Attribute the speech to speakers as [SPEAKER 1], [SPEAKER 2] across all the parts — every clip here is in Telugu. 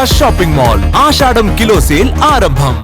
[SPEAKER 1] ఆశా షాపింగ్ మాల్ ఆషాఢం కిలో సేల్ ఆరంభం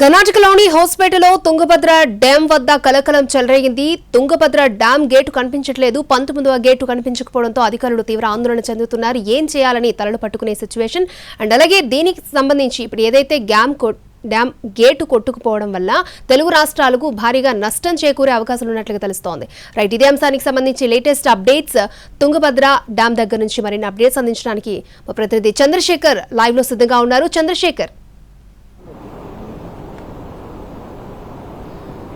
[SPEAKER 2] కర్ణాటకలోని హోస్పేటలో తుంగభద్ర డ్యాం వద్ద కలకలం చెలరేగింది. తుంగభద్ర డ్యాం గేటు కనిపించట్లేదు. పంతొమ్మిదవ గేటు కనిపించకపోవడంతో అధికారులు తీవ్ర ఆందోళన చెందుతున్నారు. ఏం చేయాలని తలలు పట్టుకునే సిచ్యువేషన్. అండ్ అలాగే దీనికి సంబంధించి ఇప్పుడు ఏదైతే గ్యామ్ కొ- డ్యాం గేటు కొట్టుకుపోవడం వల్ల తెలుగు రాష్ట్రాలకు భారీగా నష్టం చేకూరే అవకాశాలు ఉన్నట్లుగా తెలుస్తోంది. రైట్ ఇదే అంశానికి సంబంధించి లేటెస్ట్ అప్డేట్స్. తుంగభద్ర డ్యాం దగ్గర నుంచి మరిన్ని అప్డేట్స్ అందించడానికి మా ప్రతినిధి చంద్రశేఖర్ లైవ్లో సిద్ధంగా ఉన్నారు. చంద్రశేఖర్.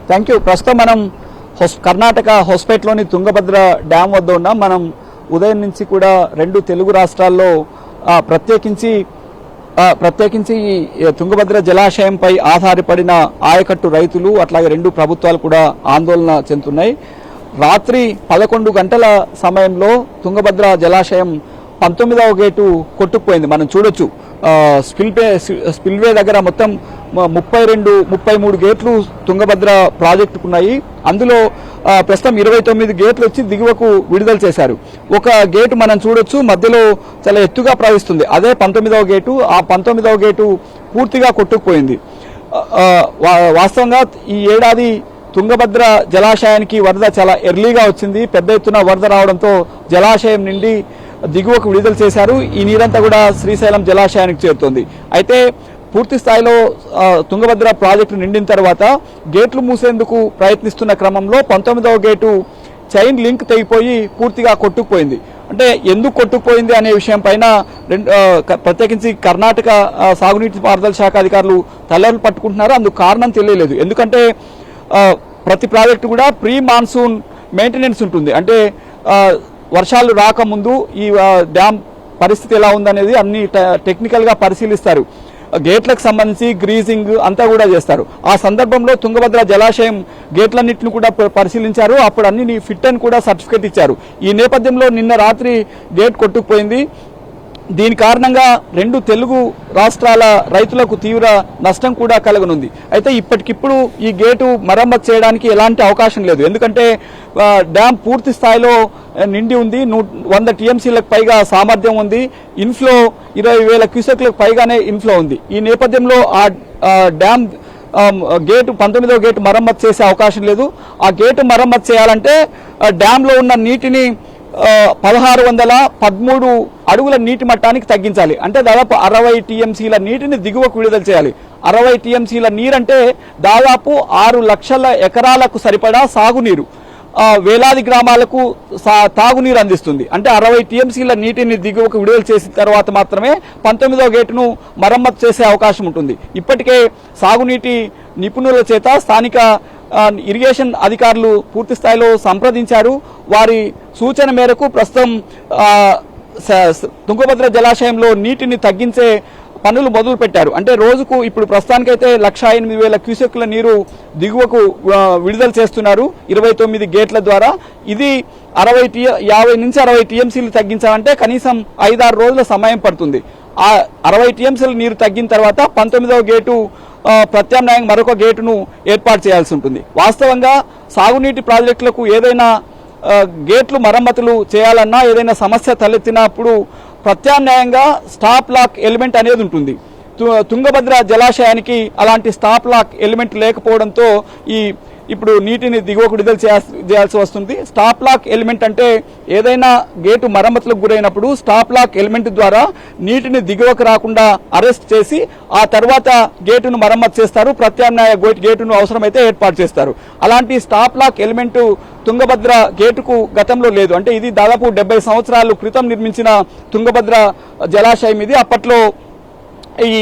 [SPEAKER 3] థ్యాంక్ యూ ప్రస్తుతం మనం హొస్ కర్ణాటక హొస్పేట్లోని తుంగభద్ర డ్యామ్ వద్ద ఉన్నాం. మనం ఉదయం నుంచి కూడా రెండు తెలుగు రాష్ట్రాల్లో ప్రత్యేకించి ప్రత్యేకించి ఈ తుంగభద్ర జలాశయంపై ఆధారపడిన ఆయకట్టు రైతులు అట్లాగే రెండు ప్రభుత్వాలు కూడా ఆందోళన చెందుతున్నాయి. రాత్రి పదకొండు గంటల సమయంలో తుంగభద్ర జలాశయం పంతొమ్మిదవ గేటు కొట్టుకుపోయింది. మనం చూడొచ్చు. స్పిల్వే స్పిల్వే దగ్గర మొత్తం ముప్పై రెండు ముప్పై మూడు గేట్లు తుంగభద్ర ప్రాజెక్టుకు ఉన్నాయి అందులో ప్రస్తుతం ఇరవై తొమ్మిది గేట్లు వచ్చి దిగువకు విడుదల చేశారు. ఒక గేటు మనం చూడొచ్చు మధ్యలో చాలా ఎత్తుగా ప్రవహిస్తుంది. అదే పంతొమ్మిదవ గేటు ఆ పంతొమ్మిదవ గేటు పూర్తిగా కొట్టుకుపోయింది. వాస్తవంగా ఈ ఏడాది తుంగభద్ర జలాశయానికి వరద చాలా ఎర్లీగా వచ్చింది. పెద్ద ఎత్తున వరద రావడంతో జలాశయం నిండి దిగువకు విడుదల చేశారు. ఈ నీరంతా కూడా శ్రీశైలం జలాశయానికి చేరుతోంది. అయితే పూర్తి స్థాయిలో తుంగభద్ర ప్రాజెక్టు నిండిన తర్వాత గేట్లు మూసేందుకు ప్రయత్నిస్తున్న క్రమంలో పంతొమ్మిదవ గేటు చైన్ లింక్ తెగిపోయి పూర్తిగా కొట్టుకుపోయింది. అంటే ఎందుకు కొట్టుకుపోయింది అనే విషయం పైన రెండు ప్రత్యేకించి కర్ణాటక సాగునీటి పారుదల శాఖ అధికారులు తల్లెలు పట్టుకుంటున్నారు. అందుకు కారణం తెలియలేదు. ఎందుకంటే ప్రతి ప్రాజెక్టు కూడా ప్రీ మాన్సూన్ మెయింటెనెన్స్ ఉంటుంది. అంటే వర్షాలు రాకముందు ఈ డ్యామ్ పరిస్థితి ఎలా ఉందనేది అన్ని టెక్నికల్గా పరిశీలిస్తారు. గేట్లకు సంబంధించి గ్రీజింగ్ అంతా కూడా చేస్తారు. ఆ సందర్భంలో తుంగభద్ర జలాశయం గేట్లన్నింటిని కూడా పరిశీలించారు. అప్పుడు అన్ని ఫిట్ అని కూడా సర్టిఫికేట్ ఇచ్చారు. ఈ నేపథ్యంలో నిన్న రాత్రి గేట్ కొట్టుకుపోయింది. దీని కారణంగా రెండు తెలుగు రాష్ట్రాల రైతులకు తీవ్ర నష్టం కూడా కలగనుంది. అయితే ఇప్పటికిప్పుడు ఈ గేటు మరమ్మతు చేయడానికి ఎలాంటి అవకాశం లేదు. ఎందుకంటే డ్యామ్ పూర్తి స్థాయిలో నిండి ఉంది. నూ వంద టీఎంసీలకు పైగా సామర్థ్యం ఉంది. ఇన్ఫ్లో ఇరవై వేల క్యూసెక్లకు పైగానే ఇన్ఫ్లో ఉంది. ఈ నేపథ్యంలో ఆ డ్యామ్ గేటు పంతొమ్మిదవ గేటు మరమ్మతు చేసే అవకాశం లేదు. ఆ గేటు మరమ్మతు చేయాలంటే డ్యాంలో ఉన్న నీటిని పదహారు వందల పదమూడు అడుగుల నీటి మట్టానికి తగ్గించాలి. అంటే దాదాపు అరవై టీఎంసీల నీటిని దిగువకు విడుదల చేయాలి. అరవై టీఎంసీల నీరంటే దాదాపు ఆరు లక్షల ఎకరాలకు సరిపడా సాగునీరు. వేలాది గ్రామాలకు సా- తాగునీరు అందిస్తుంది. అంటే అరవై టీఎంసీల నీటిని దిగువకు విడుదల చేసిన తర్వాత మాత్రమే పంతొమ్మిదవ గేటును మరమ్మతు చేసే అవకాశం ఉంటుంది. ఇప్పటికే సాగునీటి నిపుణుల చేత స్థానిక ఇరిగేషన్ అధికారులు పూర్తి స్థాయిలో సంప్రదించారు. వారి సూచన మేరకు ప్రస్తుతం స- తుంగభద్ర జలాశయంలో నీటిని తగ్గించే పనులు మొదలు పెట్టారు అంటే రోజుకు ఇప్పుడు ప్రస్తుతానికైతే లక్ష ఎనిమిది వేల క్యూసెక్ల నీరు దిగువకు విడుదల చేస్తున్నారు ఇరవై తొమ్మిది గేట్ల ద్వారా. ఇది అరవై టీ యాభై నుంచి అరవై టీఎంసీలు తగ్గించాలంటే కనీసం ఐదారు రోజుల సమయం పడుతుంది. ఆ అరవై టీఎంసీల నీరు తగ్గిన తర్వాత పంతొమ్మిదవ గేటు ప్రత్యామ్నాయంగా మరొక గేటును ఏర్పాటు చేయాల్సి ఉంటుంది. వాస్తవంగా సాగునీటి ప్రాజెక్టులకు ఏదైనా గేట్లు మరమ్మతులు చేయాలన్నా ఏదైనా సమస్య తలెత్తినప్పుడు ప్రత్యామ్నాయంగా స్టాప్ లాక్ ఎలిమెంట్ అనేది ఉంటుంది. తు- తుంగభద్ర జలాశయానికి అలాంటి స్టాప్ లాక్ ఎలిమెంట్ లేకపోవడంతో ఈ ఇప్పుడు నీటిని దిగువకు విడుదల చేయాల్సి చేయాల్సి వస్తుంది. స్టాప్ లాక్ ఎలిమెంట్ అంటే ఏదైనా గేటు మరమ్మతులకు గురైనప్పుడు స్టాప్ లాక్ ఎలిమెంట్ ద్వారా నీటిని దిగువకు రాకుండా అరెస్ట్ చేసి ఆ తర్వాత గేటును మరమ్మతు చేస్తారు. ప్రత్యామ్నాయ గేటును అవసరమైతే ఏర్పాటు చేస్తారు. అలాంటి స్టాప్ లాక్ ఎలిమెంట్ తుంగభద్ర గేటుకు గతంలో లేదు. అంటే ఇది దాదాపు డెబ్బై సంవత్సరాలు క్రితం నిర్మించిన తుంగభద్ర జలాశయం ఇది. అప్పట్లో ఈ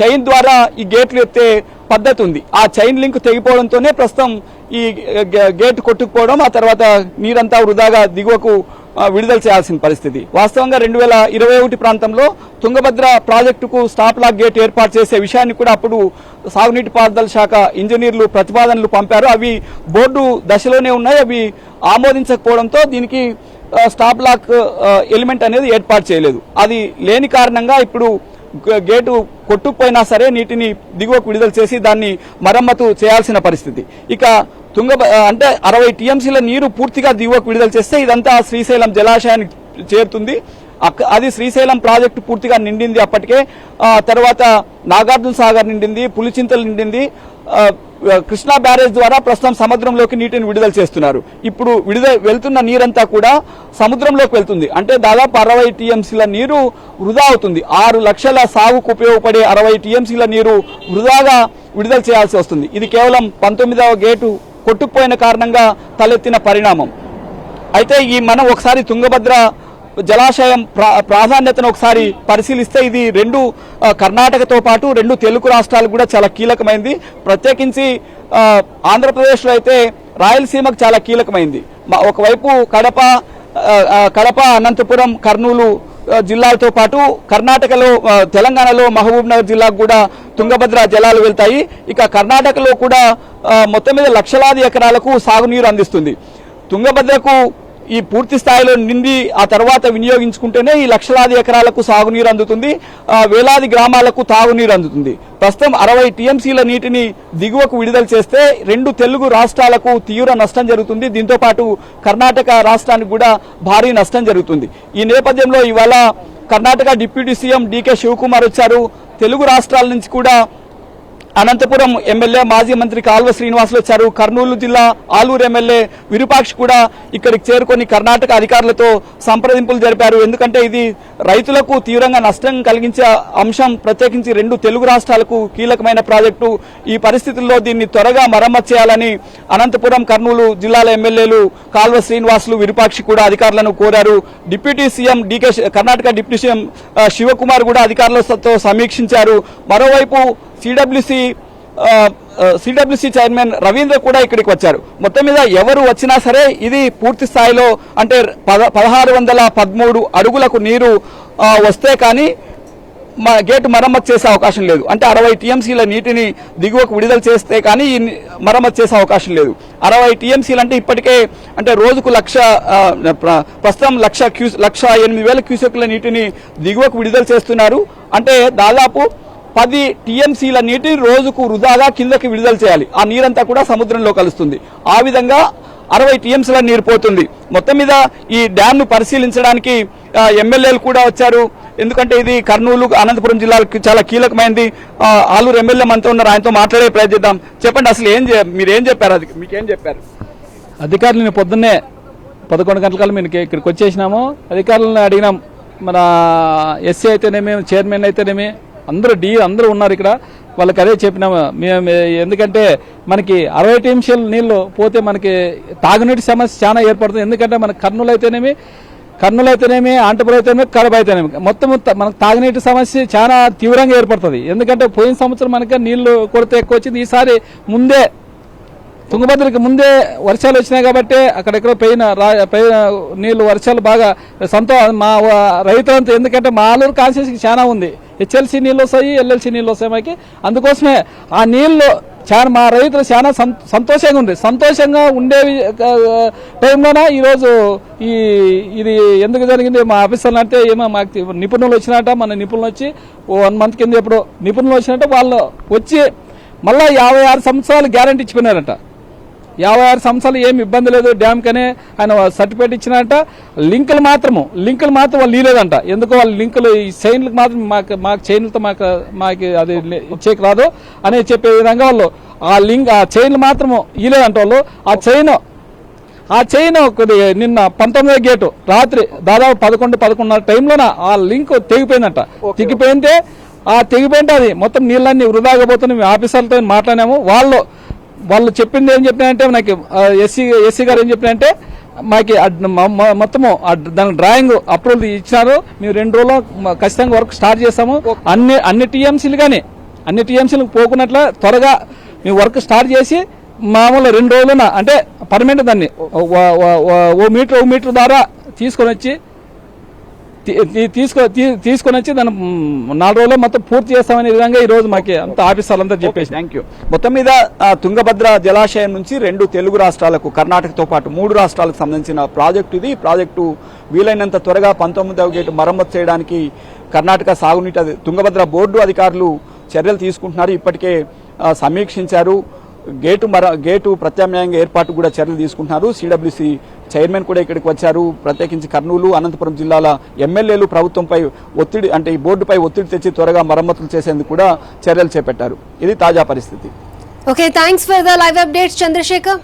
[SPEAKER 3] చైన్ ద్వారా ఈ గేట్లు ఎత్తే పద్ధతి ఉంది. ఆ చైన్ లింక్ తెగిపోవడంతోనే ప్రస్తుతం ఈ గే- గేట్ కొట్టుకుపోవడం ఆ తర్వాత నీరంతా వృధాగా దిగువకు విడుదల చేయాల్సిన పరిస్థితి. వాస్తవంగా రెండు వేల ఇరవై ఒకటి ప్రాంతంలో తుంగభద్ర ప్రాజెక్టుకు స్టాప్ లాక్ గేట్ ఏర్పాటు చేసే విషయాన్ని కూడా అప్పుడు సాగునీటి పారుదల శాఖ ఇంజనీర్లు ప్రతిపాదనలు పంపారు. అవి బోర్డు దశలోనే ఉన్నాయి. అవి ఆమోదించకపోవడంతో దీనికి స్టాప్ లాక్ ఎలిమెంట్ అనేది ఏర్పాటు చేయలేదు. అది లేని కారణంగా ఇప్పుడు గేటు కొట్టుకుపోయినా సరే నీటిని దిగువకు విడుదల చేసి దాన్ని మరమ్మతు చేయాల్సిన పరిస్థితి. ఇక తుంగ అంటే అరవై టీఎంసీల నీరు పూర్తిగా దిగువకు విడుదల చేస్తే ఇదంతా శ్రీశైలం జలాశయానికి చేరుతుంది. అది శ్రీశైలం ప్రాజెక్టు పూర్తిగా నిండింది అప్పటికే. తర్వాత నాగార్జున సాగర్ నిండింది పులిచింతలు నిండింది. కృష్ణా బ్యారేజ్ ద్వారా ప్రస్తుతం సముద్రంలోకి నీటిని విడుదల చేస్తున్నారు. ఇప్పుడు విడుదల వెళ్తున్న నీరంతా కూడా సముద్రంలోకి వెళ్తుంది. అంటే దాదాపు అరవై టీఎంసీల నీరు వృధా అవుతుంది. ఆరు లక్షల సాగుకు ఉపయోగపడే అరవై టీఎంసీల నీరు వృధాగా విడుదల చేయాల్సి వస్తుంది. ఇది కేవలం పంతొమ్మిదవ గేటు కొట్టుకుపోయిన కారణంగా తలెత్తిన పరిణామం. అయితే ఈ మనం ఒకసారి తుంగభద్ర జలాశయం ప్రా- ప్రాధాన్యతను ఒకసారి పరిశీలిస్తే ఇది రెండు కర్ణాటకతో పాటు రెండు తెలుగు రాష్ట్రాలు కూడా చాలా కీలకమైంది. ప్రత్యేకించి ఆంధ్రప్రదేశ్లో అయితే రాయలసీమకు చాలా కీలకమైంది. మా- ఒకవైపు కడప కడప అనంతపురం కర్నూలు జిల్లాలతో పాటు కర్ణాటకలో తెలంగాణలో మహబూబ్ నగర్ జిల్లాకు కూడా తుంగభద్ర జలాలు వెళ్తాయి. ఇక కర్ణాటకలో కూడా మొత్తం మీద లక్షలాది ఎకరాలకు సాగునీరు అందిస్తుంది. తుంగభద్రకు ఈ పూర్తి స్థాయిలో నింది ఆ తర్వాత వినియోగించుకుంటేనే ఈ లక్షలాది ఎకరాలకు సాగునీరు అందుతుంది వేలాది గ్రామాలకు తాగునీరు అందుతుంది. ప్రస్తుతం అరవై టీఎంసీల నీటిని దిగువకు విడుదల చేస్తే రెండు తెలుగు రాష్ట్రాలకు తీవ్ర నష్టం జరుగుతుంది. దీంతో పాటు కర్ణాటక రాష్ట్రానికి కూడా భారీ నష్టం జరుగుతుంది. ఈ నేపథ్యంలో ఇవాళ Karnataka deputy CM DK Shivakumar వచ్చారు. తెలుగు రాష్ట్రాల నుంచి కూడా అనంతపురం ఎమ్మెల్యే మాజీ మంత్రి కాల్వ శ్రీనివాసులు వచ్చారు. కర్నూలు జిల్లా ఆలూరు ఎమ్మెల్యే విరూపాక్షి కూడా ఇక్కడికి చేరుకొని కర్ణాటక అధికారులతో సంప్రదింపులు జరిపారు. ఎందుకంటే ఇది రైతులకు తీవ్రంగా నష్టం కలిగించే అంశం. ప్రత్యేకించి రెండు తెలుగు రాష్ట్రాలకు కీలకమైన ప్రాజెక్టు. ఈ పరిస్థితుల్లో దీన్ని త్వరగా మరమ్మతు చేయాలని అనంతపురం కర్నూలు జిల్లాల ఎమ్మెల్యేలు కాల్వ శ్రీనివాసులు విరూపాక్షి కూడా అధికారులను కోరారు. Deputy CM DK Karnataka deputy CM Shivakumar కూడా అధికారులతో సమీక్షించారు. మరోవైపు సిడబ్ల్యూసి సిడబ్ల్యూసి చైర్మన్ రవీంద్ర కూడా ఇక్కడికి వచ్చారు. మొత్తం మీద ఎవరు వచ్చినా సరే ఇది పూర్తి స్థాయిలో అంటే పద పదహారు వందల పదమూడు అడుగులకు నీరు వస్తే కానీ మా గేటు మరమ్మతు చేసే అవకాశం లేదు. అంటే అరవై టీఎంసీల నీటిని దిగువకు విడుదల చేస్తే కానీ ఈ మరమ్మతు చేసే అవకాశం లేదు. అరవై టీఎంసీలు అంటే ఇప్పటికే అంటే రోజుకు లక్ష ప్రస్తుతం లక్ష క్యూ లక్ష ఎనిమిది వేల క్యూసెక్ల నీటిని దిగువకు విడుదల చేస్తున్నారు. అంటే దాదాపు పది టీఎంసీల నీటిని రోజుకు వృధాగా కిందకి విడుదల చేయాలి. ఆ నీరంతా కూడా సముద్రంలో కలుస్తుంది. ఆ విధంగా అరవై టీఎంసీల నీరు పోతుంది. మొత్తం మీద ఈ డ్యామ్ను పరిశీలించడానికి ఎమ్మెల్యేలు కూడా వచ్చారు. ఎందుకంటే ఇది కర్నూలు అనంతపురం జిల్లాలకు చాలా కీలకమైనది ఆలూరు ఎమ్మెల్యే మనతో ఉన్నారు. ఆయనతో మాట్లాడే ప్రయత్నిద్దాం. చెప్పండి అసలు ఏం మీరు ఏం చెప్పారు? అది మీకేం చెప్పారు?
[SPEAKER 4] అధికారులు నేను పొద్దున్నే పదకొండు గంటలకల్లా మేము ఇక్కడికి వచ్చేసినాము. అధికారులను అడిగినాం. మన ఎస్సీ అయితేనేమి చైర్మన్ అయితేనేమి అందరూ డి అందరూ ఉన్నారు ఇక్కడ. వాళ్ళకి అదే చెప్పినాము మేము ఎందుకంటే మనకి అరవై టీఎంసీల నీళ్ళు పోతే మనకి తాగునీటి సమస్య చాలా ఏర్పడుతుంది. ఎందుకంటే మన కర్నూలు అయితేనేమి కర్నూలు అయితేనేమి ఆంటపురం అయితేనేమి కడప అయితేనేమి. మొత్తం మనకు తాగునీటి సమస్య చాలా తీవ్రంగా ఏర్పడుతుంది. ఎందుకంటే పోయిన సంవత్సరం మనకి నీళ్ళు కొరత ఎక్కువ వచ్చింది. ఈసారి ముందే తుంగభద్రకి ముందే వర్షాలు వచ్చినాయి కాబట్టి అక్కడెక్కడో పైన రా- పైన నీళ్ళు వర్షాలు బాగా సంతో మా రైతులంతా ఎందుకంటే మా ఆలూరు కాన్స్టిట్యూన్సీకి చాలా ఉంది. హెచ్ఎల్సీ నీళ్ళు వస్తాయి ఎల్ఎల్సీ నీళ్ళు వస్తాయి మాకి. అందుకోసమే ఆ నీళ్ళు చాలా మా రైతులు చాలా సంతోషంగా ఉంది సంతోషంగా ఉండేవి టైంలోన ఈరోజు ఈ ఇది ఎందుకు జరిగింది? మా ఆఫీసర్లు అంటే ఏమో మాకు నిపుణులు వచ్చినట్ట మన నిపుణులు వచ్చి వన్ మంత్ కింద ఎప్పుడు నిపుణులు వచ్చినట్టు వాళ్ళు వచ్చి మళ్ళీ యాభై ఆరు సంవత్సరాలు గ్యారంటీ ఇచ్చిపోయినారంట. యాభై ఆరు సంవత్సరాలు ఏమి ఇబ్బంది లేదు డ్యామ్ కనే ఆయన సర్టిఫికేట్ ఇచ్చినట్ట లింకులు మాత్రము లింకులు మాత్రం వాళ్ళు ఇలేదంట ఎందుకో వాళ్ళ లింకులు ఈ చైన్లకు మాత్రం మాకు మాకు చైన్లతో మాకు మాకు అది ఇచ్చేకి రాదు అని చెప్పే విధంగా వాళ్ళు ఆ లింక్ ఆ చైన్లు మాత్రము ఇలేదంట వాళ్ళు. ఆ చైన్ ఆ చైన్ కొద్ది నిన్న పంతొమ్మిదో గేటు రాత్రి దాదాపు పదకొండు పదకొండున్నర టైంలోన ఆ లింక్ తెగిపోయిందంట. తెగిపోయింటే ఆ తెగిపోయింటే అది మొత్తం నీళ్ళన్నీ వృధాగా మేము ఆఫీసర్లతో మాట్లాడాము వాళ్ళు వాళ్ళు చెప్పింది ఏం చెప్పినారంటే నాకు ఎస్సీ ఎస్సీ గారు ఏం చెప్పినారంటే మాకు మొత్తము దాని డ్రాయింగ్ అప్రూవల్ ఇచ్చినారు. మేము రెండు రోజుల్లో ఖచ్చితంగా వర్క్ స్టార్ట్ చేస్తాము. అన్ని అన్ని టీఎంసీలు కానీ అన్ని టీఎంసీలకు పోకున్నట్ల త్వరగా మేము వర్క్ స్టార్ట్ చేసి మామూలు రెండు రోజులున అంటే పర్మనెంట్ దాన్ని ఓ- మీటర్ ఓ మీటర్ ద్వారా తీసుకొని వచ్చి తీసుకో తీసుకొని వచ్చి దాన్ని నాలుగు రోజుల్లో మొత్తం పూర్తి చేస్తామనే విధంగా ఈ రోజు మాకు అంత ఆఫీసర్లంతా చెప్పేసి.
[SPEAKER 3] థ్యాంక్ యూ మొత్తం మీద తుంగభద్ర జలాశయం నుంచి రెండు తెలుగు రాష్ట్రాలకు కర్ణాటకతో పాటు మూడు రాష్ట్రాలకు సంబంధించిన ప్రాజెక్టు ఇది. ప్రాజెక్టు వీలైనంత త్వరగా పంతొమ్మిదవ గేటు మరమ్మతు చేయడానికి కర్ణాటక సాగునీటి తుంగభద్ర బోర్డు అధికారులు చర్యలు తీసుకుంటున్నారు. ఇప్పటికే సమీక్షించారు. గేటు మర గేటు ప్రత్యామ్నాయంగా ఏర్పాటు కూడా చర్యలు తీసుకుంటున్నారు. సిడబ్ల్యూసి చైర్మన్ కూడా ఇక్కడికి వచ్చారు. ప్రత్యేకించి కర్నూలు అనంతపురం జిల్లాల ఎమ్మెల్యేలు ప్రభుత్వంపై ఒత్తిడి అంటే ఈ బోర్డుపై ఒత్తిడి తెచ్చి త్వరగా మరమ్మతులు చేసేందుకు కూడా చర్యలు చేపట్టారు. ఇది తాజా పరిస్థితి.
[SPEAKER 2] Okay thanks for the live updates Chandrashekhar